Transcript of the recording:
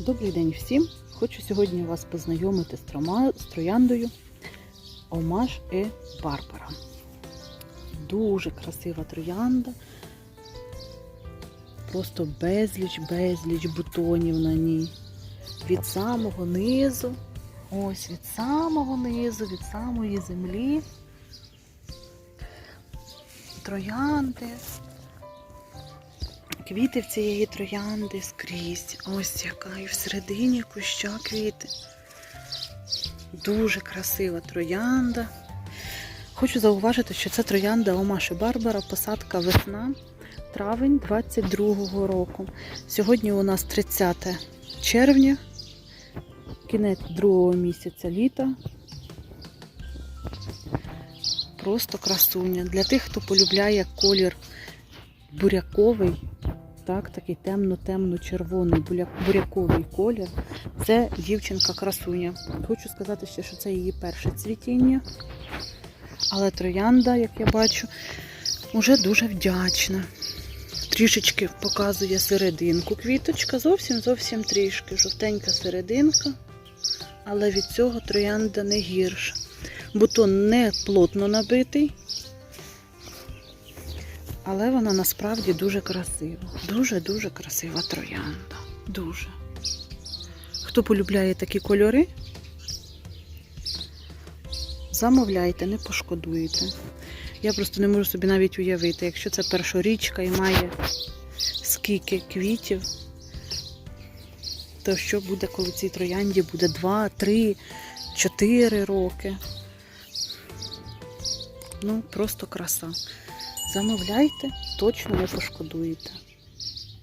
Добрий день всім! Хочу сьогодні вас познайомити з, трома, з трояндою Омаш е Барбара. Дуже красива троянда. Просто безліч, безліч бутонів на ній. Від самого низу, ось від самого низу, від самої землі. Троянди. Квіти в цієї троянди скрізь. Ось яка і всередині куща квіти. Дуже красива троянда. Хочу зауважити, що це троянда Омаші Барбара, посадка весна, травень 22-го року. Сьогодні у нас 30 червня, кінець другого місяця літа. Просто красуня. Для тих, хто полюбляє колір буряковий, так, такий темно-темно-червоний буряковий колір. Це дівчинка-красуня. Хочу сказати ще, що це її перше цвітіння. Але троянда, як я бачу, уже дуже вдячна. Трішечки показує серединку квіточка, зовсім зовсім трішки. Жовтенька серединка, але від цього троянда не гірша. Бутон не плотно набитий, але вона насправді дуже красива. Дуже-дуже красива троянда. Дуже. Хто полюбляє такі кольори, замовляйте, не пошкодуєте. Я просто не можу собі навіть уявити, якщо це першорічка і має скільки квітів, то що буде, коли цій троянді буде 2, 3, 4 роки. Ну, просто краса. Замовляйте, точно не пошкодуєте.